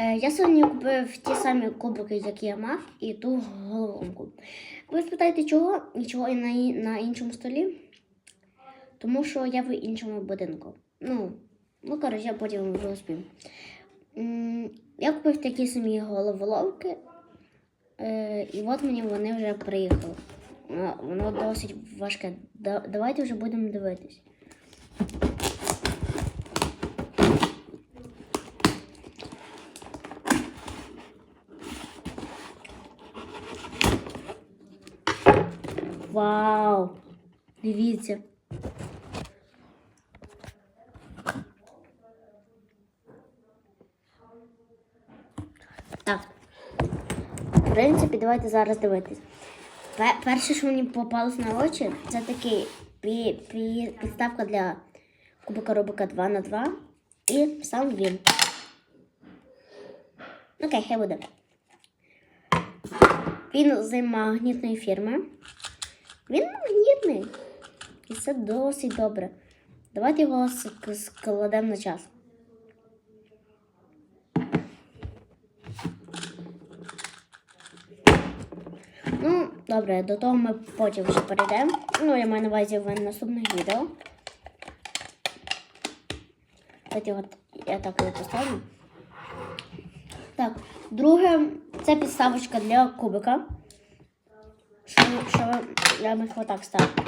Е, я сьогодні купив ті самі кубики, які я мав, і ту головоломку. Ви спитаєте, чого? І на, і- на іншому столі? Тому що я в іншому будинку. Ну, ну коротше, я потім розповім. Я купив такі самі головоломки, е, і от мені вони вже приїхали. Воно досить важке. Давайте вже будемо дивитись. Вау! Дивіться. Так. В принципі, давайте зараз дивитись. Перше, що мені попалось на очі, це такий пі- пі- підставка для кубика Рубика 2 на 2 і сам він. Окей, хай буде. Він з магнітної фірми. Він магнітний. І це досить добре. Давайте його складемо на час. Ну, добре, до того ми потім вже перейдемо. Ну, я маю на увазі в наступних відео. Давайте от я так його поставлю. Так, друге, це підставочка для кубика. Що, що я міг отак ставити.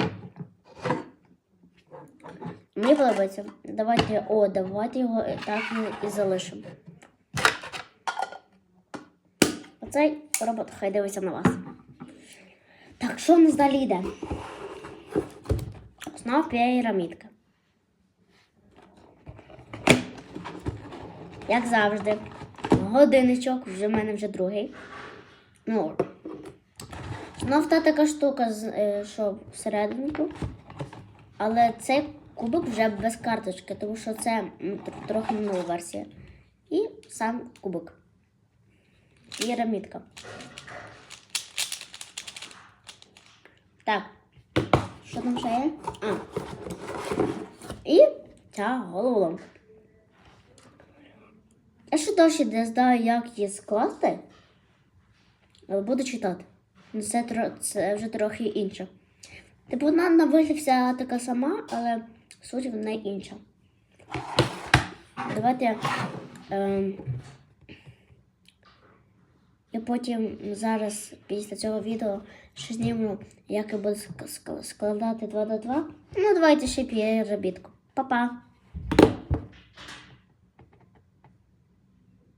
Мені подобається. Давайте, о, давайте його так і залишимо. Оцей робот хай дивиться на вас. Так, що в нас далі йде? Знову пірамідка. Як завжди. Годинничок, вже в мене вже другий. Ну, знов та така штука, е, що всерединку. Але цей кубик вже без карточки, тому що це трохи нова версія. І сам кубик. Пірамідка. Так. Що там ще є? А. І ця головоломка. Я ще досі не знаю, як її скласти, але буду читати. Ну, Це, це вже трохи інше. Типу, вона на вигляд вся така сама, але суть в неї інша. Давайте. Ем, я потім зараз після цього відео ще зніму, як я буду ск- ск- складати 2 до 2. Ну, давайте ще п'є робітку. Па-па!